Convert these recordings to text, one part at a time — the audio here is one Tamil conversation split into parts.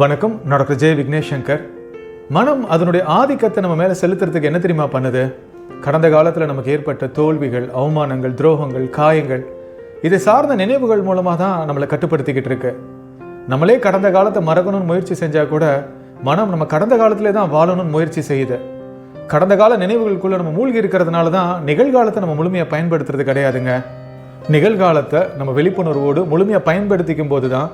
வணக்கம் நான் டாக்டர் ஜெய விக்னேஷ் சங்கர் மனம் அதனுடைய ஆதிக்கத்தை நம்ம மேலே செலுத்துறதுக்கு என்ன தெரியுமா பண்ணுது? கடந்த காலத்தில் நமக்கு ஏற்பட்ட தோல்விகள் அவமானங்கள் துரோகங்கள் காயங்கள் இதை சார்ந்த நினைவுகள் மூலமாக தான் நம்மளை கட்டுப்படுத்திக்கிட்டு இருக்கு. நம்மளே கடந்த காலத்தை மறக்கணும்னு முயற்சி செஞ்சால் கூட மனம் நம்ம கடந்த காலத்திலே தான் வாழணும்னு முயற்சி செய்யுது. கடந்த கால நினைவுகளுக்குள்ளே நம்ம மூழ்கி இருக்கிறதுனால தான் நிகழ்காலத்தை நம்ம முழுமையாக பயன்படுத்துறது கிடையாதுங்க. நிகழ்காலத்தை நம்ம விழிப்புணர்வோடு முழுமையாக பயன்படுத்திக்கும் போது தான்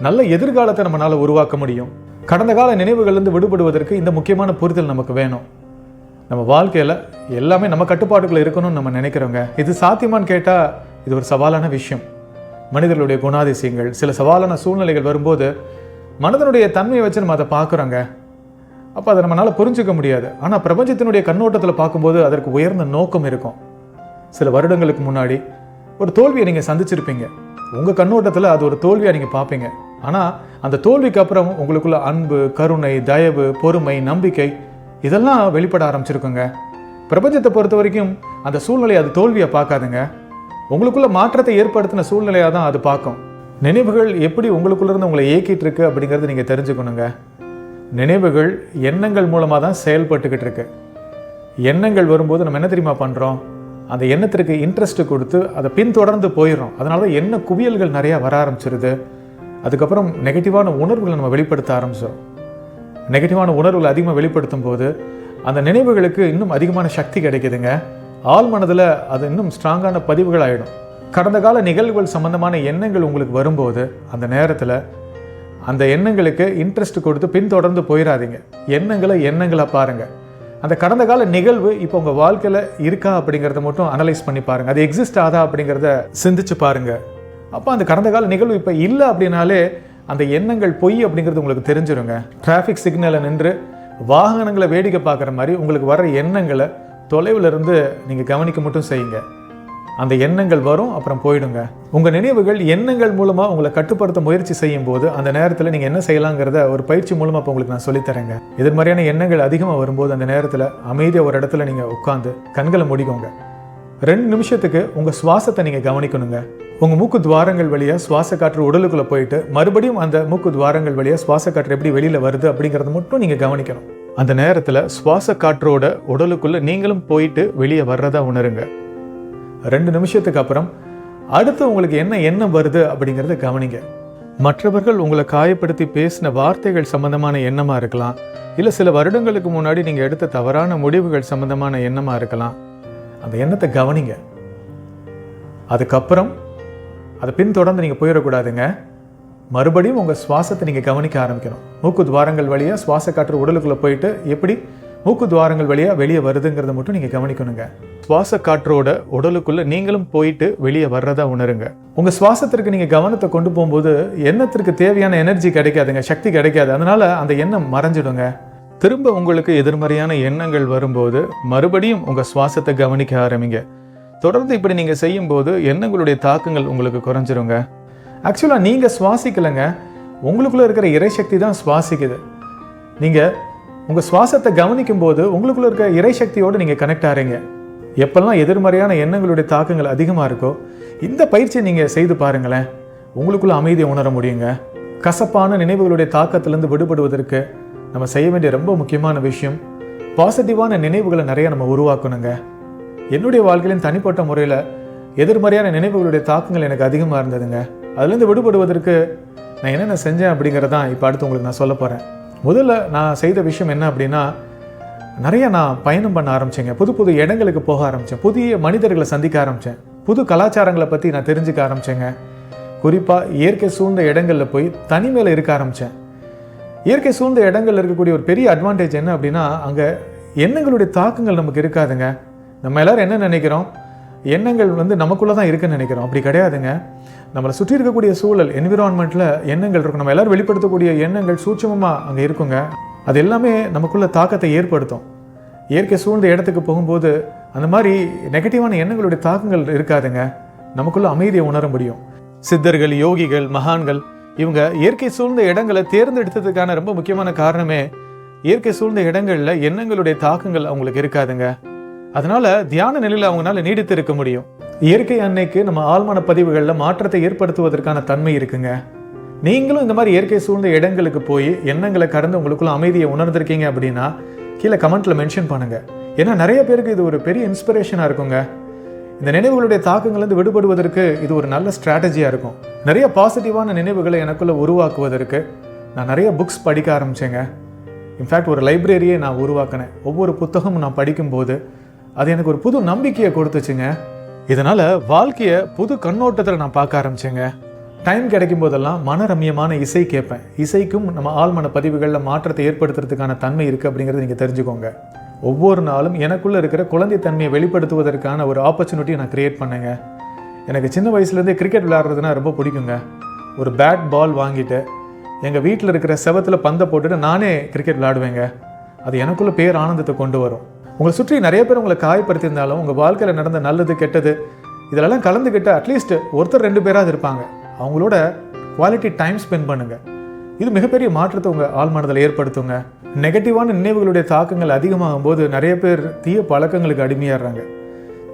நல்ல எதிர்காலத்தை நம்மளால் உருவாக்க முடியும். கடந்த கால நினைவுகள்லேருந்து விடுபடுவதற்கு இந்த முக்கியமான புரிதல் நமக்கு வேணும். நம்ம வாழ்க்கையில் எல்லாமே நம்ம கட்டுப்பாட்டுக்குள்ள இருக்கணும்னு நம்ம நினைக்கிறோங்க. இது சாத்தியமான்னு கேட்டால் இது ஒரு சவாலான விஷயம். மனிதர்களுடைய குணாதிசயங்கள் சில சவாலான சூழ்நிலைகள் வரும்போது மனதனுடைய தன்மையை வச்சு நம்ம அதை பார்க்குறோங்க. அப்போ அதை நம்மளால் புரிஞ்சிக்க முடியாது. ஆனால் பிரபஞ்சத்தினுடைய கண்ணோட்டத்தில் பார்க்கும்போது அதற்கு உயர்ந்த நோக்கம் இருக்கும். சில வருடங்களுக்கு முன்னாடி ஒரு தோல்வியை நீங்கள் சந்திச்சிருப்பீங்க. உங்கள் கண்ணோட்டத்தில் அது ஒரு தோல்வியாக நீங்கள் பார்ப்பீங்க ஆனால் அந்த தோல்விக்கு அப்புறம் உங்களுக்குள்ள அன்பு கருணை தயவு பொறுமை நம்பிக்கை இதெல்லாம் வெளிப்பட ஆரம்பிச்சிருக்குங்க. பிரபஞ்சத்தை பொறுத்த வரைக்கும் அந்த சூழ்நிலையை அது தோல்வியை பார்க்காதுங்க. உங்களுக்குள்ள மாற்றத்தை ஏற்படுத்தின சூழ்நிலையாக தான் அது பார்க்கும். நினைவுகள் எப்படி உங்களுக்குள்ளேருந்து உங்களை இயக்கிட்டு இருக்கு அப்படிங்கிறத நீங்கள் தெரிஞ்சுக்கணுங்க. நினைவுகள் எண்ணங்கள் மூலமாக தான் செயல்பட்டுக்கிட்டு இருக்கு. எண்ணங்கள் வரும்போது நம்ம என்ன தெரியுமா பண்ணுறோம் அந்த எண்ணத்திற்கு இன்ட்ரெஸ்ட்டு கொடுத்து அதை பின்தொடர்ந்து போயிடும் அதனால தான் எண்ண குவியல்கள் நிறையா வர ஆரம்பிச்சிருது. அதுக்கப்புறம் நெகட்டிவான உணர்வுகளை நம்ம வெளிப்படுத்த ஆரம்பிச்சிடும் நெகட்டிவான உணர்வுகளை அதிகமாக வெளிப்படுத்தும் போது அந்த நினைவுகளுக்கு இன்னும் அதிகமான சக்தி கிடைக்குதுங்க. ஆள் மனதில் அது இன்னும் ஸ்ட்ராங்கான பதிவுகள் ஆகிடும் கடந்த கால நிகழ்வுகள் சம்பந்தமான எண்ணங்கள் உங்களுக்கு வரும்போது அந்த நேரத்தில் அந்த எண்ணங்களுக்கு இன்ட்ரெஸ்ட் கொடுத்து பின்தொடர்ந்து போயிடாதீங்க. எண்ணங்களை எண்ணங்களை பாருங்கள் அந்த கடந்த கால நிகழ்வு இப்போ உங்கள் வாழ்க்கையில் இருக்கா அப்படிங்கிறத மட்டும் அனலைஸ் பண்ணி பாருங்கள் அது எக்ஸிஸ்ட் ஆதா அப்படிங்கிறத சிந்திச்சு பாருங்கள் அப்போ அந்த கடந்த கால நிகழ்வு இப்போ இல்லை அப்படின்னாலே அந்த எண்ணங்கள் பொய் அப்படிங்கிறது உங்களுக்கு தெரிஞ்சிருங்க. டிராஃபிக் சிக்னலை நின்று வாகனங்களை வேடிக்கை பார்க்குற மாதிரி உங்களுக்கு வர எண்ணங்களை தொலைவில் இருந்து நீங்கள் கவனிக்க மட்டும் செய்யுங்க. அந்த எண்ணங்கள் வரும் அப்புறம் போயிடுங்க. உங்கள் நினைவுகள் எண்ணங்கள் மூலமாக உங்களை கட்டுப்படுத்த முயற்சி செய்யும் போது அந்த நேரத்தில் நீங்கள் என்ன செய்யலாங்கிறத ஒரு பயிற்சி மூலமாக இப்போ உங்களுக்கு நான் சொல்லித்தரேங்க. இது மாதிரியான எண்ணங்கள் அதிகமாக வரும்போது அந்த நேரத்தில் அமைதியாக ஒரு இடத்துல நீங்கள் உட்காந்து கண்களை முடிக்கோங்க. ரெண்டு நிமிஷத்துக்கு உங்கள் சுவாசத்தை நீங்கள் கவனிக்கணுங்க. உங்கள் மூக்கு துவாரங்கள் வழியாக சுவாச காற்று உடலுக்குள்ளே போயிட்டு மறுபடியும் அந்த மூக்கு துவாரங்கள் வழியாக சுவாச காற்று எப்படி வெளியில் வருது அப்படிங்கிறத மட்டும் நீங்கள் கவனிக்கணும். அந்த நேரத்தில் சுவாச காற்றோட உடலுக்குள்ளே நீங்களும் போயிட்டு வெளியே வர்றதா உணருங்க. ரெண்டு நிமிஷத்துக்கு அப்புறம் அடுத்து உங்களுக்கு என்ன எண்ணம் வருது அப்படிங்கிறத கவனிங்க. மற்றவர்கள் உங்களை காயப்படுத்தி பேசின வார்த்தைகள் சம்பந்தமான எண்ணமாக இருக்கலாம். இல்லை சில வருடங்களுக்கு முன்னாடி நீங்கள் எடுத்த தவறான முடிவுகள் சம்பந்தமான எண்ணமாக இருக்கலாம். அந்த எண்ணத்தை கவனிங்க. அதுக்கப்புறம் அதை பின்தொடர்ந்து நீங்கள் போயிடக்கூடாதுங்க. மறுபடியும் உங்கள் சுவாசத்தை நீங்கள் கவனிக்க ஆரம்பிக்கணும். மூக்கு துவாரங்கள் வழியாக சுவாச காற்று உடலுக்குள்ளே போயிட்டு எப்படி மூக்கு துவாரங்கள் வழியாக வெளியே வருதுங்கிறத மட்டும் நீங்கள் கவனிக்கணுங்க. சுவாச காற்றோட உடலுக்குள்ளே நீங்களும் போயிட்டு வெளியே வர்றதா உணருங்க. உங்கள் சுவாசத்திற்கு நீங்கள் கவனத்தை கொண்டு போகும்போது எண்ணத்திற்கு தேவையான எனர்ஜி கிடைக்காதுங்க சக்தி கிடைக்காது. அதனால் அந்த எண்ணம் மறைஞ்சிடுங்க. திரும்ப உங்களுக்கு எதிர்மறையான எண்ணங்கள் வரும்போது மறுபடியும் உங்கள் சுவாசத்தை கவனிக்க ஆரம்பிங்க. தொடர்ந்து இப்படி நீங்கள் செய்யும்போது எண்ணங்களுடைய தாக்கங்கள் உங்களுக்கு குறைஞ்சிருங்க. ஆக்சுவலாக நீங்கள் சுவாசிக்கலைங்க. உங்களுக்குள்ளே இருக்கிற இறைசக்தி தான் சுவாசிக்குது. நீங்கள் உங்கள் சுவாசத்தை கவனிக்கும் போது உங்களுக்குள்ள இருக்க இறை சக்தியோடு நீங்கள் கனெக்ட் ஆகிறீங்க எப்பெல்லாம் எதிர்மறையான எண்ணங்களுடைய தாக்கங்கள் அதிகமாக இருக்கோ இந்த பயிற்சியை நீங்கள் செய்து பாருங்களேன். உங்களுக்குள்ள அமைதியை உணர முடியுங்க. கசப்பான நினைவுகளுடைய தாக்கத்திலிருந்து விடுபடுவதற்கு நம்ம செய்ய வேண்டிய ரொம்ப முக்கியமான விஷயம் பாசிட்டிவான நினைவுகளை நிறைய நம்ம உருவாக்கணுங்க. என்னுடைய வாழ்க்கையிலும் தனிப்பட்ட முறையில் எதிர்மறையான நினைவுகளுடைய தாக்கங்கள் எனக்கு அதிகமாக இருந்ததுங்க. அதுலேருந்து விடுபடுவதற்கு நான் என்னென்ன செஞ்சேன் அப்படிங்கிறதான் இப்போ அடுத்து உங்களுக்கு நான் சொல்ல போகிறேன் முதல்ல நான் செய்த விஷயம் என்ன அப்படின்னா நிறைய நான் பயணம் பண்ண ஆரம்பித்தேங்க புது புது இடங்களுக்கு போக ஆரம்பித்தேன் புதிய மனிதர்களை சந்திக்க ஆரம்பித்தேன் புது கலாச்சாரங்களை பற்றி நான் தெரிஞ்சுக்க ஆரம்பித்தேங்க குறிப்பாக இயற்கை சூழ்ந்த இடங்களில் போய் தனிமையில் இருக்க ஆரம்பித்தேன் இயற்கை சூழ்ந்த இடங்களில் இருக்கக்கூடிய ஒரு பெரிய அட்வான்டேஜ் என்ன அப்படின்னா அங்கே எண்ணங்களுடைய தாக்கங்கள் நமக்கு இருக்காதுங்க. நம்ம எல்லோரும் என்ன நினைக்கிறோம்? எண்ணங்கள் வந்து நமக்குள்ளே தான் இருக்குன்னு நினைக்கிறோம். அப்படி கிடையாதுங்க. நம்மளை சுற்றி இருக்கக்கூடிய சூழல் என்விரான்மெண்ட்டில் எண்ணங்கள் இருக்கும். நம்ம எல்லாரும் வெளிப்படுத்தக்கூடிய எண்ணங்கள் சூட்சமமாக அங்கே இருக்குங்க. அது எல்லாமே நமக்குள்ள தாக்கத்தை ஏற்படுத்தும். இயற்கை சூழ்ந்த இடத்துக்கு போகும்போது அந்த மாதிரி நெகட்டிவான எண்ணங்களுடைய தாக்கங்கள் இருக்காதுங்க. நமக்குள்ள அமைதியை உணர முடியும். சித்தர்கள் யோகிகள் மகான்கள் இவங்க இயற்கை சூழ்ந்த இடங்களை தேர்ந்தெடுத்ததுக்கான ரொம்ப முக்கியமான காரணமே இயற்கை சூழ்ந்த இடங்களில் எண்ணங்களுடைய தாக்கங்கள் அவங்களுக்கு இருக்காதுங்க. அதனால தியான நிலையில் அவங்களால நீடித்து இருக்க முடியும். இயற்கை அன்னைக்கு நம்ம ஆழ்மன பதிவுகளில் மாற்றத்தை ஏற்படுத்துவதற்கான தன்மை இருக்குங்க. நீங்களும் இந்த மாதிரி இயற்கை சூழ்ந்த இடங்களுக்கு போய் எண்ணங்களை கடந்து உங்களுக்குள்ள அமைதியை உணர்ந்திருக்கீங்க அப்படின்னா கீழே கமெண்ட்டில் மென்ஷன் பண்ணுங்கள் ஏன்னா நிறைய பேருக்கு இது ஒரு பெரிய இன்ஸ்பிரேஷனாக இருக்குங்க. இந்த நினைவுகளுடைய தாக்கங்கள்லேருந்து விடுபடுவதற்கு இது ஒரு நல்ல ஸ்ட்ராட்டஜியாக இருக்கும். நிறைய பாசிட்டிவான நினைவுகளை எனக்குள்ளே உருவாக்குவதற்கு நான் நிறைய புக்ஸ் படிக்க ஆரம்பித்தேங்க இன்ஃபேக்ட் ஒரு லைப்ரரியை நான் உருவாக்கினேன். ஒவ்வொரு புத்தகமும் நான் படிக்கும்போது அது எனக்கு ஒரு புது நம்பிக்கையை கொடுத்துச்சுங்க. இதனால் வாழ்க்கையை புது கண்ணோட்டத்தில் நான் பார்க்க ஆரம்பிச்சேங்க. டைம் கிடைக்கும் போதெல்லாம் மனரம்யமான இசை கேட்பேன். இசைக்கும் நம்ம ஆழ்மன பதிவுகளில் மாற்றத்தை ஏற்படுத்துறதுக்கான தன்மை இருக்குது அப்படிங்கிறத நீங்கள் தெரிஞ்சுக்கோங்க. ஒவ்வொரு நாளும் எனக்குள்ளே இருக்கிற குழந்தைத்தன்மையை வெளிப்படுத்துவதற்கான ஒரு ஆப்பர்ச்சுனிட்டியை நான் க்ரியேட் பண்ணேங்க. எனக்கு சின்ன வயசுலேருந்தே கிரிக்கெட் விளையாடுறதுனா ரொம்ப பிடிக்குங்க. ஒரு பேட் பால் வாங்கிட்டு எங்கள் வீட்டில் இருக்கிற செவத்தில் பந்தை போட்டுட்டு நானே கிரிக்கெட் விளையாடுவேங்க. அது எனக்குள்ளே பேர் ஆனந்தத்தை கொண்டு வரும். உங்களை சுற்றி நிறைய பேர் உங்களை காயப்படுத்தியிருந்தாலும் உங்கள் வாழ்க்கையில் நடந்த நல்லது கெட்டது இதிலெல்லாம் கலந்துக்கிட்டு அட்லீஸ்ட் ஒருத்தர் ரெண்டு பேராவது இருப்பாங்க. அவங்களோட குவாலிட்டி டைம் ஸ்பெண்ட் பண்ணுங்கள் இது மிகப்பெரிய மாற்றத்தை உங்கள் ஆழ்மனதில் ஏற்படுத்துங்க. நெகட்டிவான நினைவுகளுடைய தாக்கங்கள் அதிகமாகும் போது நிறைய பேர் தீய பழக்கங்களுக்கு அடிமையாடுறாங்க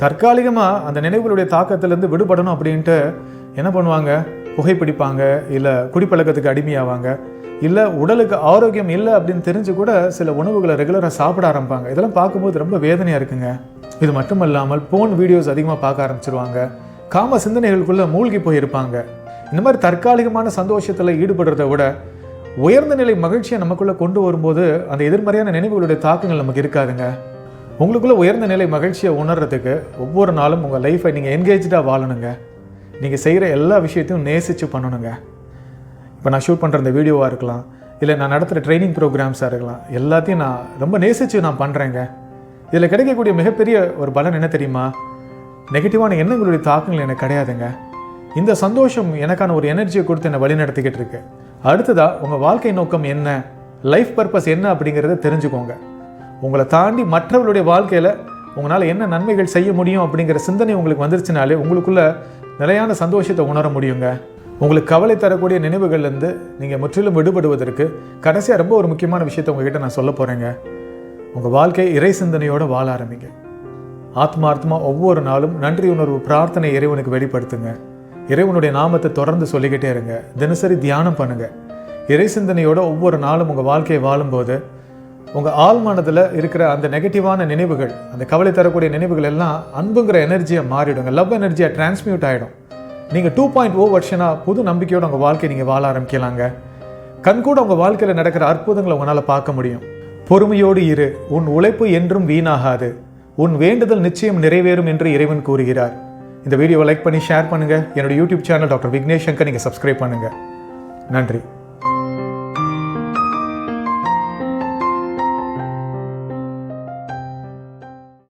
தற்காலிகமாக அந்த நினைவுகளுடைய தாக்கத்திலேருந்து விடுபடணும் அப்படின்ட்டு என்ன பண்ணுவாங்க? புகைப்பிடிப்பாங்க இல்லை குடிப்பழக்கத்துக்கு அடிமையாவாங்க இல்லை உடலுக்கு ஆரோக்கியம் இல்லை அப்படின்னு தெரிஞ்சு கூட சில உணவுகளை ரெகுலராக சாப்பிட ஆரம்பிப்பாங்க. இதெல்லாம் பார்க்கும்போது ரொம்ப வேதனையாக இருக்குங்க. இது மட்டும் இல்லாமல் போன் வீடியோஸ் அதிகமாக பார்க்க ஆரம்பிச்சிருவாங்க. காம சிந்தனைகளுக்குள்ளே மூழ்கி போயிருப்பாங்க. இந்த மாதிரி தற்காலிகமான சந்தோஷத்தில் ஈடுபடுறத விட உயர்ந்த நிலை மகிழ்ச்சியை நமக்குள்ளே கொண்டு வரும்போது அந்த எதிர்மறையான நினைவுகளுடைய தாக்கங்கள் நமக்கு இருக்காதுங்க. உங்களுக்குள்ளே உயர்ந்த நிலை மகிழ்ச்சியை உணர்றதுக்கு ஒவ்வொரு நாளும் உங்கள் லைஃப்பை நீங்கள் என்கேஜாக வாழணுங்க. நீங்கள் செய்கிற எல்லா விஷயத்தையும் நேசித்து பண்ணணுங்க. இப்போ நான் ஷூட் பண்ணுற இந்த வீடியோவாக இருக்கலாம் இல்லை நான் நடத்துகிற ட்ரைனிங் ப்ரோக்ராம்ஸாக இருக்கலாம் எல்லாத்தையும் நான் ரொம்ப நேசித்து நான் பண்ணுறேங்க இதில் கிடைக்கக்கூடிய மிகப்பெரிய ஒரு பலன் என்ன தெரியுமா? நெகட்டிவான எண்ணங்களுடைய தாக்கங்கள் எனக்கு கிடையாதுங்க. இந்த சந்தோஷம் எனக்கான ஒரு எனர்ஜியை கொடுத்து என்னை வழிநடத்திக்கிட்டு இருக்கு. அடுத்ததாக உங்கள் வாழ்க்கை நோக்கம் என்ன? லைஃப் பர்பஸ் என்ன அப்படிங்கிறத தெரிஞ்சுக்கோங்க. உங்களை தாண்டி மற்றவர்களுடைய வாழ்க்கையில் உங்களால் என்ன நன்மைகள் செய்ய முடியும் அப்படிங்கிற சிந்தனை உங்களுக்கு வந்துருச்சுனாலே உங்களுக்குள்ள நிலையான சந்தோஷத்தை உணர முடியுங்க. உங்களுக்கு கவலை தரக்கூடிய நினைவுகள்லேருந்து நீங்கள் முற்றிலும் விடுபடுவதற்கு கடைசியாக ரொம்ப ஒரு முக்கியமான விஷயத்தை உங்ககிட்ட நான் சொல்ல போகிறேங்க உங்கள் வாழ்க்கை இறை சிந்தனையோடு வாழ ஆரம்பிங்க. ஆத்மார்த்தமாக ஒவ்வொரு நாளும் நன்றி உணர்வு பிரார்த்தனை இறைவனுக்கு வெளிப்படுத்துங்க. இறைவனுடைய நாமத்தை தொடர்ந்து சொல்லிக்கிட்டே இருங்க. தினசரி தியானம் பண்ணுங்கள் இறை சிந்தனையோட ஒவ்வொரு நாளும் உங்கள் வாழ்க்கையை வாழும்போது உங்கள் ஆழ்மனதில் இருக்கிற அந்த நெகட்டிவான நினைவுகள் அந்த கவலை தரக்கூடிய நினைவுகள் எல்லாம் அன்புங்கிற எனர்ஜியை மாறிடுங்க. லவ் எனர்ஜியாக டிரான்ஸ்மியூட் ஆகிடும் நீங்கள் டூ பாயிண்ட் ஓ வருஷனாக புது நம்பிக்கையோட உங்கள் வாழ்க்கையை நீங்கள் வாழ ஆரம்பிக்கலாங்க. கண்கூட உங்கள் வாழ்க்கையில் நடக்கிற அற்புதங்களை உங்களால் பார்க்க முடியும். பொறுமையோடு இரு. உன் உழைப்பு என்றும் வீணாகாது. உன் வேண்டுதல் நிச்சயம் நிறைவேறும் என்று இறைவன் கூறுகிறார். இந்த வீடியோவை லைக் பண்ணி ஷேர் பண்ணுங்கள் என்னுடைய YouTube channel doctor Vignesh Shankar நீங்கள் சப்ஸ்கிரைப் பண்ணுங்கள் நன்றி.